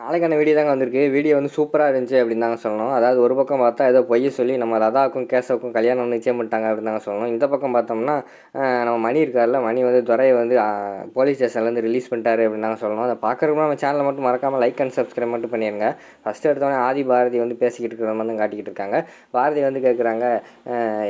நாளைக்கான வீடியோ தாங்க வந்திருக்கு. வீடியோ வந்து சூப்பராக இருந்துச்சு அப்படின்னு தாங்க சொல்லணும். அதாவது ஒரு பக்கம் பார்த்தா ஏதோ பொய்ய சொல்லி நம்ம லதாவுக்கும் கேசவுக்கும் கல்யாணம் நிச்சயம் பண்ணிட்டாங்க அப்படின்னு தாங்க சொல்லணும். இந்த பக்கம் பார்த்தோம்னா நம்ம மணி இருக்கார்ல மணி வந்து துறையை வந்து போலீஸ் ஸ்டேஷன்லேருந்து ரிலீஸ் பண்ணிட்டாரு அப்படின்னு தாங்க சொல்லணும். அதை பார்க்குறதுக்கு நம்ம சேனலை மட்டும் மறக்காமல் லைக் அண்ட் சப்ஸ்கிரைப் மட்டும் பண்ணிடுங்க ஃபஸ்ட்டு எடுத்தோடனே ஆதி பாரதி வந்து பேசிக்கிட்டு இருக்கிற மாதிரி தான் காட்டிக்கிட்டு இருக்காங்க. பாரதி வந்து கேட்குறாங்க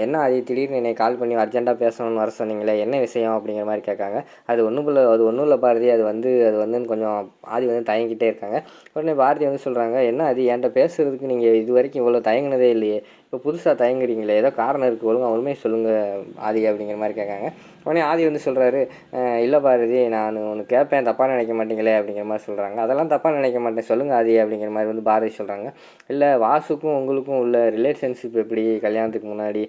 என்ன ஆதி திடீர்னு என்னை கால் பண்ணி அர்ஜென்ட்டாக பேசணும்னு வர சொன்னீங்களே என்ன விஷயம்? அப்படிங்கிற மாதிரி கேட்காங்க. அது ஒன்றும் இல்லை அது ஒன்றும் இல்லை பாரதி. அது வந்து அது வந்து கொஞ்சம் ஆதி வந்து தயங்கிட்டே இருக்காங்க. உடனே பாரதி வந்து சொல்கிறாங்க என்ன அது என்கிட்ட பேசுகிறதுக்கு நீங்கள் இது வரைக்கும் இவ்வளோ தயங்கினதே இல்லையே. இப்போ புதுசாக தயங்குறீங்களே ஏதோ காரணம் இருக்குது ஒழுங்கா உண்மையை சொல்லுங்கள் ஆதி அப்படிங்கிற மாதிரி கேட்காங்க. உடனே ஆதி வந்து சொல்கிறாரு இல்லை பாரதி நான் ஒன்று கேட்பேன் தப்பாக நினைக்க மாட்டீங்களே அப்படிங்கிற மாதிரி சொல்கிறாங்க அதெல்லாம் தப்பாக நினைக்க மாட்டேன் சொல்லுங்கள் ஆதி அப்படிங்கிற மாதிரி வந்து பாரதி சொல்கிறாங்க இல்லை வாசுக்கும் உங்களுக்கும் உள்ள ரிலேஷன்ஷிப் எப்படி? கல்யாணத்துக்கு முன்னாடி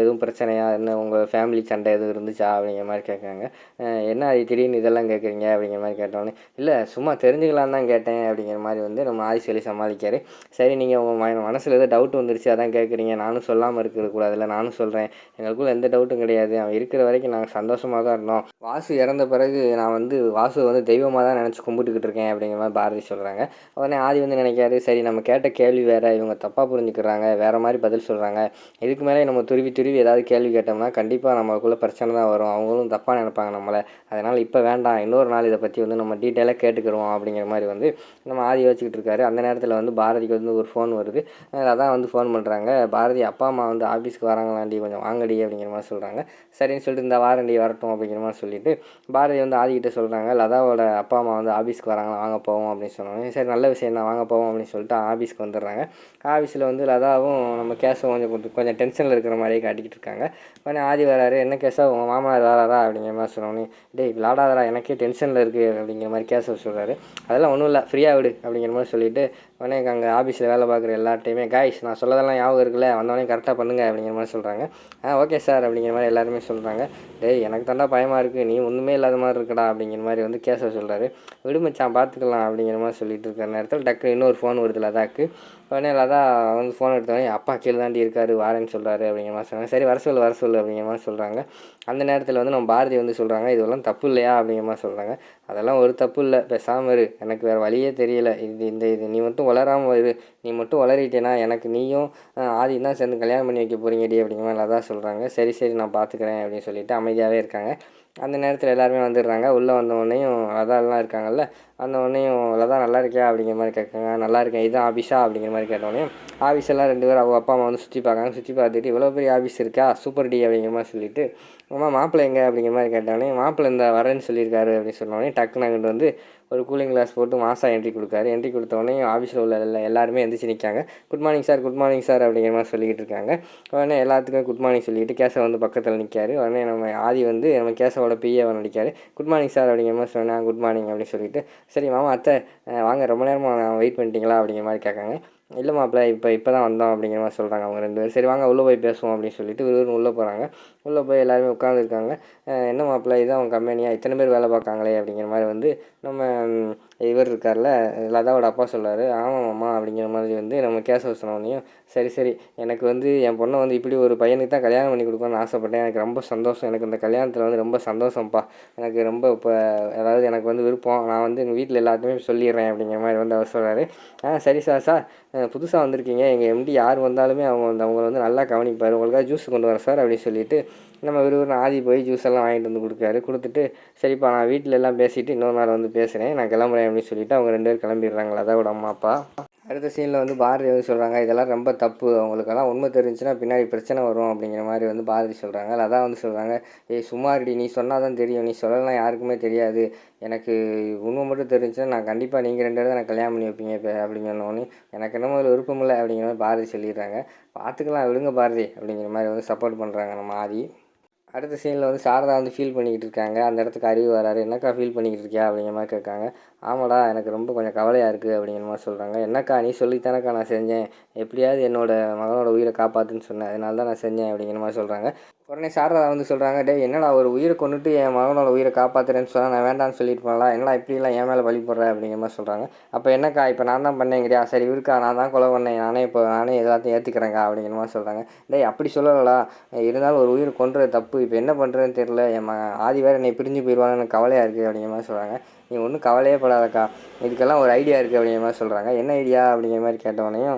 எதுவும் பிரச்சனையா? என்ன உங்கள் ஃபேமிலி சண்டை எதுவும் இருந்துச்சா? அப்படிங்கிற மாதிரி கேட்காங்க. என்ன ஆதி திடீர்னு இதெல்லாம் கேட்குறீங்க? அப்படிங்கிற மாதிரி கேட்டோன்னே இல்லை சும்மா தெரிஞ்சுக்கலாம் தான் கேட்டேன் அப்படிங்கிற மாதிரி வந்து நம்ம ஆதி சொல்லி சமாளிக்காரு சரி நீங்கள் உங்கள் மனசில் ஏதோ டவுட் வந்துருச்சு அதான் கேட்குறீங்க நானும் சொல்லாமல் இருக்கக்கூடாதுல்ல நானும் சொல்கிறேன் எங்களுக்குள்ள எந்த டவுட்டும் கிடையாது. அவன் இருக்கிற வரைக்கும் நாங்கள் சந்தோஷமாக தான் இருந்தோம். வாசு இறந்த பிறகு நான் வந்து வாசு வந்து தெய்வமாக தான் நினச்சி கும்பிட்டுக்கிட்டு இருக்கேன் அப்படிங்கிற மாதிரி பாரதி சொல்கிறாங்க உடனே ஆதி வந்து நினைக்காது சரி நம்ம கேட்ட கேள்வி வேறு இவங்க தப்பாக புரிஞ்சுக்கிறாங்க வேறு மாதிரி பதில் சொல்கிறாங்க இதுக்கு மேலே நம்ம துருவி துருவி ஏதாவது கேள்வி கேட்டோம்னா கண்டிப்பாக நம்மளுக்குள்ளே பிரச்சனை தான் வரும். அவங்களும் தப்பாக நினைப்பாங்க நம்மளை. அதனால் இப்போ வேண்டாம் இன்னொரு நாள் இதை பற்றி வந்து நம்ம டீட்டெயிலாக கேட்டுக்கிறோம் அப்படிங்கிற மாதிரி வந்து நம்ம ஆதி வச்சுக்கிட்டு இருக்காரு. அந்த நேரத்தில் வந்து பாரதிக்கு வந்து ஒரு ஃபோன் வருது. அதான் வந்து ஃபோன் பண்ணுறாங்க பாரதி அப்பா அம்மா வந்து ஆஃபீஸ்க்கு வராங்களாண்டி கொஞ்சம் வாங்கடி அப்படிங்கிற மாதிரி சொல்கிறாங்க சரின்னு சொல்லிட்டு இந்த வாரண்டி வரட்டும் அப்படிங்கிற மாதிரி சொல்லிட்டு பாரதி வந்து ஆதிக்கிட்ட சொல்கிறாங்க லதாவோட அப்பா அம்மா வந்து ஆஃபீஸ்க்கு வராங்களா வாங்க போவோம் அப்படின்னு சொன்னாங்க சரி நல்ல விஷயம் தான் வாங்க போவோம் அப்படின்னு சொல்லிட்டு ஆஃபீஸ்க்கு வந்துடுறாங்க. ஆஃபீஸில் வந்து லதாவும் நம்ம கேஸும் கொஞ்சம் கொஞ்சம் கொஞ்சம் டென்ஷனில் இருக்கிற மாதிரியே காட்டிக்கிட்டு இருக்காங்க. உடனே ஆதி வராரு என்ன கேஸா உங்கள் மாமனார் வராரா? அப்படிங்கிற மாதிரி சொன்னோன்னே டேய் விளாடாதரா எனக்கே டென்ஷனில் இருக்குது அப்படிங்கிற மாதிரி கேஸை சொல்கிறாரு அதெல்லாம் ஒன்றும் இல்லை ஃப்ரீயாக விடு அப்படிங்கிற மாதிரி சொல்லிட்டு உடனே அங்கே ஆஃபீஸில் வேலை பார்க்குற எல்லார்ட்டையுமே காய்ஸ் நான் சொல்லதெல்லாம் ஞாபகம் இருக்குல்ல வந்தோடனே கரெக்டாக பண்ணுங்க அப்படிங்கிற மாதிரி சொல்கிறாங்க ஆ ஓகே சார் அப்படிங்கிற மாதிரி எல்லாருமே சொல்கிறாங்க டேய் எனக்கு தாண்டா பயமாக இருக்குது நீ ஒன்றுமே இல்லாத மாதிரி இருக்கடா அப்படிங்கிற மாதிரி வந்து கேஸை சொல்கிறாரு விடுமச்சான் பார்த்துக்கலாம் அப்படிங்கிற மாதிரி சொல்லிட்டு இருக்கிற நேரத்தில் டக்கு இன்னொரு ஃபோன் வருது லதாக்கு. உடனே லதா வந்து ஃபோன் எடுத்தோடனே அப்பா கீழே தாண்டி இருக்காரு வாரேன்னு சொல்கிறாரு அப்படிங்கிற மாதிரி சொல்கிறாங்க சரி வர சொல்லு வர சொல்லு அப்படிங்கிற மாதிரி சொல்கிறாங்க அந்த நேரத்தில் வந்து நம்ம பாரதி வந்து சொல்கிறாங்க இதெல்லாம் தப்பு இல்லையா? அப்படிங்கிற மாதிரி சொல்கிறாங்க அதெல்லாம் ஒரு தப்பு இல்லை. பேசாமல் இரு. எனக்கு வேறு வழியே தெரியல. இது இந்த இது. நீ மட்டும் வளராமல் இரு. நீ மட்டும் வளரிட்டேனா எனக்கு நீயும் ஆதி தான் சேர்ந்து கல்யாணம் பண்ணி வைக்க போகிறீங்கடி அப்படிங்கிற மாதிரி சொல்கிறாங்க சரி சரி. நான் பார்த்துக்கிறேன் அப்படின்னு சொல்லிட்டு அமைதியாகவே இருக்காங்க. அந்த நேரத்தில் எல்லாருமே வந்துடுறாங்க. உள்ளே வந்தவொடனேயும் அதெல்லாம் இருக்காங்கல்ல அந்த உடனேயும் லதா நல்லா இருக்கியா அப்படிங்கிற மாதிரி கேட்காங்க நல்லா இருக்கேன். இதுதான் ஆஃபீஸா அப்படிங்கிற மாதிரி கேட்டோடனே ஆஃபீஸ் எல்லாம் ரெண்டு பேரும் அவங்க அப்பா அம்மா வந்து சுற்றி பார்க்காங்க சுற்றி பார்த்துட்டு இவ்வளோ பெரிய ஆஃபீஸ் இருக்கா? சூப்பர் டி அப்படிங்கிற மாதிரி சொல்லிட்டு அம்மா மாப்பிள்ளை எங்கே? அப்படிங்கிற மாதிரி கேட்டோடனே மாப்பிள்ளை இந்த வரேன்னு சொல்லியிருக்காரு. அப்படின்னு சொன்னோடனே டக்குன்னு அங்கிட்டு வந்து ஒரு கூலிங் கிளாஸ் போட்டு மாதம் என்ட்ரி கொடுக்காரு. என்ட்ரி கொடுத்த உடனே ஆஃபீஸில் உள்ள எல்லா எல்லாருமே எந்திரிச்சு நிற்காங்க good morning sir good morning sir அப்படிங்கிற மாதிரி சொல்லிக்கிட்டு இருக்காங்க. உடனே எல்லாத்துக்கும் குட் மார்னிங் சொல்லிட்டு கேசவ வந்து பக்கத்தில் நிற்காரு உடனே நம்ம ஆதி வந்து நம்ம கேசவோட பிஏ நடிக்காரு குட் மார்னிங் சார் அப்படிங்கிற மாதிரி சொன்னேன் குட் மார்னிங் அப்படின்னு சொல்லிட்டு சரி மாமா அத்தை வாங்க ரொம்ப நேரமாக வெயிட் பண்ணிட்டீங்களா? அப்படிங்கிற மாதிரி கேட்காங்க. இல்லை மாப்பிள்ள இப்போ இப்போ தான் வந்தோம் அப்படிங்கிற மாதிரி சொல்கிறாங்க அவங்க ரெண்டு பேரும். சரி வாங்க உள்ளே போய் பேசுவோம் அப்படின்னு சொல்லிட்டு விறுவிறுன்னு உள்ளே போகிறாங்க உள்ளே போய் எல்லாருமே உட்காந்துருக்காங்க என்ன மாப்பிள்ள இதான் அவங்க கம்பெனியாக இத்தனை பேர் வேலை பார்க்காங்களே அப்படிங்கிற மாதிரி வந்து நம்ம இவர் இருக்கார்ல லதாவோட அப்பா சொல்றாரு ஆமாம் மாமா அப்படிங்கிற மாதிரி வந்து நம்ம கேசவ சொன்னோடனையும் சரி சரி எனக்கு வந்து என் பொண்ணை வந்து இப்படி ஒரு பையனுக்கு தான் கல்யாணம் பண்ணி கொடுக்கணும்னு ஆசைப்பட்டேன். எனக்கு ரொம்ப சந்தோஷம். எனக்கு இந்த கல்யாணத்தில் வந்து ரொம்ப சந்தோஷம்ப்பா. எனக்கு ரொம்ப இப்போ அதாவது எனக்கு வந்து விருப்பம். நான் வந்து எங்கள் வீட்டில் எல்லாத்தையுமே சொல்லிடுறேன் அப்படிங்கிற மாதிரி வந்து அவர் சொல்கிறாரு ஆ சரி சார் சார் புதுசாக வந்திருக்கீங்க. எங்கள் எம்டி யார் வந்தாலுமே அவங்க வந்து அவங்கள வந்து நல்லா கவனிப்பார். உங்களுக்காக ஜூஸ் கொண்டு வரேன் சார் அப்படின்னு சொல்லிட்டு நம்ம விறுவிறுன்னு ஆதி போய் ஜூஸ் எல்லாம் வாங்கிட்டு வந்து கொடுக்காரு. கொடுத்துட்டு சரிப்பா நான் வீட்டில் எல்லாம் பேசிட்டு இன்னொரு நாள் வந்து பேசுகிறேன் நான் கிளம்புறேன் அப்படின்னு சொல்லிட்டு அவங்க ரெண்டு பேரும் கிளம்பிடுறாங்களா? அதோட அம்மா அப்பா. அடுத்த சீனில் வந்து பாரதி வந்து சொல்கிறாங்க இதெல்லாம் ரொம்ப தப்பு. அவங்களுக்கெல்லாம் உண்மை தெரிஞ்சுன்னா பின்னாடி பிரச்சனை வரும் அப்படிங்கிற மாதிரி வந்து பாரதி சொல்கிறாங்க லதா வந்து சொல்கிறாங்க ஏய் சுமாரிடி நீ சொன்னால் தான் தெரியும். நீ சொல்லலாம் யாருக்குமே தெரியாது. எனக்கு உண்மை மட்டும் தெரிஞ்சுன்னா நான் கண்டிப்பாக நீங்கள் ரெண்டு பேரும் நான் கல்யாணம் பண்ணி வைப்பீங்க இப்போ அப்படின்னு சொன்னோன்னே எனக்கு என்னமோ அதில் விருப்பம் இல்லை அப்படிங்கிற மாதிரி பாரதி சொல்லிடுறாங்க. பார்த்துக்கலாம் விடுங்க பாரதி அப்படிங்கிற மாதிரி வந்து சப்போர்ட் பண்ணுறாங்க நம்ம ஆதி. அடுத்த சீனில் வந்து சாரதா வந்து ஃபீல் பண்ணிக்கிட்டு இருக்காங்க. அந்த இடத்துக்கு அறிவு வராரு. என்னக்கா ஃபீல் பண்ணிக்கிட்டு இருக்கியா? அப்படிங்கிற மாதிரி கேட்காங்க. ஆமாடா எனக்கு ரொம்ப கொஞ்சம் கவலையாக இருக்குது அப்படிங்கிற மாதிரி சொல்கிறாங்க என்னக்கா நீ சொல்லித்தானக்கா நான் செஞ்சேன். எப்படியாவது என்னோட மகனோட உயிரை காப்பாற்றுன்னு சொன்னேன் அதனால தான் நான் செஞ்சேன் அப்படிங்கிற மாதிரி சொல்கிறாங்க உடனே சாரதா வந்து சொல்கிறாங்க டேய் என்னடா ஒரு உயிரை கொண்டுட்டு என் மகனோட உயிரை காப்பாற்றுறேன்னு சொன்னால் நான் வேண்டாம்னு சொல்லிட்டு போகலாம் என்னடா இப்படிலாம் என் மேலே பழி போடுற? அப்படிங்கிற மாதிரி சொல்கிறாங்க அப்போ என்னக்கா இப்போ நான் தான் பண்ணேங்கிறியா? சரி இருக்கா நான் தான் கொலை பண்ணேன். நானே இப்போ நானே எல்லாத்தையும் ஏற்றுக்கிறேங்க்கா அப்படிங்கிற மாதிரி சொல்கிறாங்க டேய் அப்படி சொல்லலடா. இருந்தாலும் ஒரு உயிரை கொன்றது தப்பு. இப்போ என்ன பண்ணுறதுன்னு தெரில என் ம ஆதி வேறு என்னை பிரிஞ்சு போயிடுவான்னு எனக்கு கவலையாக இருக்குது அப்படிங்கிற மாதிரி சொல்கிறாங்க நீ ஒன்றும் கவலையே படாதக்கா. இதுக்கெல்லாம் ஒரு ஐடியா இருக்குது அப்படிங்கிற மாதிரி சொல்கிறாங்க என்ன ஐடியா அப்படிங்கிற மாதிரி கேட்டவனையும்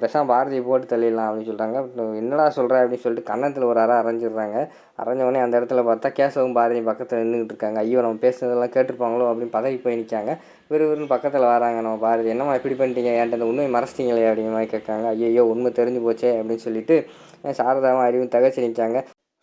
பெருசாக பாரதியை போட்டு தள்ளிடலாம் அப்படின்னு சொல்கிறாங்க என்னடா சொல்கிற அப்படின்னு சொல்லிட்டு கன்னத்தில் ஒரு அறை அரைஞ்சிடுறாங்க. அரைஞ்சவனே அந்த இடத்துல பார்த்தா கேசவும் பாரதியும் பக்கத்தில் நின்றுக்கிட்டு இருக்காங்க. ஐயோ நம்ம பேசுனதெல்லாம் கேட்டிருப்பாங்களோ? அப்படின்னு பதவி போய் நிற்காங்க விறுவிறுன்னு பக்கத்தில் வராங்க நம்ம பாரதி. என்னம்மா இப்படி பண்ணிட்டீங்க? ஏன்ட்டு அந்த உண்மையை மறைச்சிட்டீங்களே? அப்படிங்கிற மாதிரி கேட்காங்க. ஐயோ உண்மை தெரிஞ்சு போச்சே? அப்படின்னு சொல்லிட்டு சாரதாவும் அறிவும் தகச்சு நிற்காங்க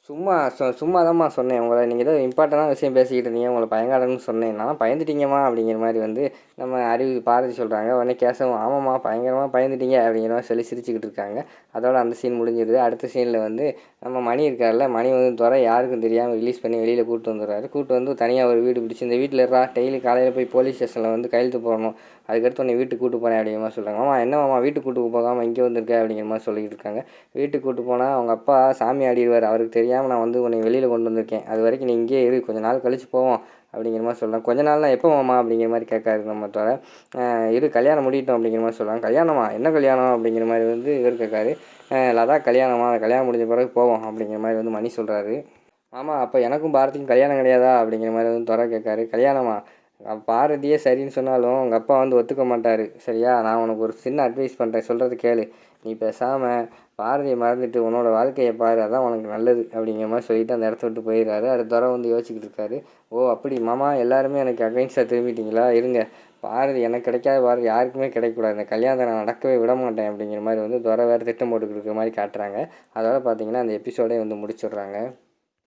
சும்மா சொ சும்மா தான்மா சொன்னேன். உங்களை நீங்கள் ஏதோ இம்பார்ட்டண்டான விஷயம் பேசிக்கிட்டு இருந்தீங்க. உங்களை பயங்காரன்னு சொன்னேன். நான் பயந்துட்டீங்கம்மா அப்படிங்கிற மாதிரி வந்து நம்ம அறிவு பாரதி சொல்கிறாங்க உடனே கேசவும் ஆமாம்மா பயங்கரமாக பயந்துட்டீங்க அப்படிங்கிற மாதிரி சொல்லி சிரிச்சுக்கிட்டு இருக்காங்க. அதோட அந்த சீன் முடிஞ்சிருது அடுத்த சீனில் வந்து நம்ம மணி இருக்கார்ல மணி வந்து துறை யாருக்கும் தெரியாமல் ரிலீஸ் பண்ணி வெளியில் கூப்பிட்டு வந்துடுறாரு. கூப்பிட்டு வந்து தனியாக ஒரு வீடு பிடிச்சி இந்த வீட்டில் இருக்கா டெய்லி காலையில் போய் போலீஸ் ஸ்டேஷனில் வந்து கையெழுத்து போடணும். அதுக்கடுத்து உன்னை வீட்டுக்கு கூட்டு போகிறேன் அப்படிங்கிற மாதிரி சொல்கிறாங்க மாமா என்ன மாமா வீட்டுக்கு கூட்டு போகாமல் இங்கே வந்திருக்க? அப்படிங்கிற மாதிரி சொல்லிக்கிட்டு இருக்காங்க. வீட்டுக்கு கூட்டு போனால் அவங்க அப்பா சாமி ஆடிடுவார். அவருக்கு தெரியாமல் நான் வந்து உன்னை வெளியில் கொண்டு வந்திருக்கேன். அது வரைக்கும் நீ இங்கேயே இரு. கொஞ்ச நாள் கழித்து போவோம் அப்படிங்கிற மாதிரி சொல்கிறாங்க கொஞ்ச நாள்னா எப்போ மாமா அப்படிங்கிற மாதிரி கேட்காரு நம்ம தவிர இரு கல்யாணம் முடியட்டும் அப்படிங்கிற மாதிரி சொல்கிறாங்க கல்யாணமா? என்ன கல்யாணம்? அப்படிங்கிற மாதிரி வந்து இவர் கேட்காரு. லதா கல்யாணமா? கல்யாணம் முடிஞ்ச பிறகு போவோம் அப்படிங்கிற மாதிரி வந்து மணி சொல்கிறாரு ஆமாம் அப்போ எனக்கும் பாரதிக்கும் கல்யாணம் கிடையாதா? அப்படிங்கிற மாதிரி வந்து துறை கேட்காரு. கல்யாணமா? பாரதியே சரின்னு சொன்னாலும் உங்கள் அப்பா வந்து ஒத்துக்க மாட்டார். சரியா? நான் உனக்கு ஒரு சின்ன அட்வைஸ் பண்ணுறேன் சொல்கிறது கேளு. நீ பேசாமல் பாரதியை மறந்துட்டு உன்னோட வாழ்க்கையை பாரு. அதான் உனக்கு நல்லது அப்படிங்கிற மாதிரி சொல்லிட்டு அந்த இடத்த விட்டு போயிடுறாரு. அது துறை வந்து யோசிச்சுக்கிட்டு இருக்காரு. ஓ அப்படி மாமா எல்லாருமே எனக்கு அகைன்ஸ்டாக திரும்பிட்டீங்களா? இருங்க. பாரதி எனக்கு கிடைக்காத பாரதி யாருக்குமே கிடைக்கக்கூடாது. இந்த கல்யாணத்தை நான் நடக்கவே விட மாட்டேன் அப்படிங்கிற மாதிரி வந்து துறை வேறு திட்டம் போட்டுக்கிட்டு இருக்கிற மாதிரி காட்டுறாங்க. அதோட பார்த்தீங்கன்னா அந்த எபிசோடே வந்து முடிச்சிடுறாங்க.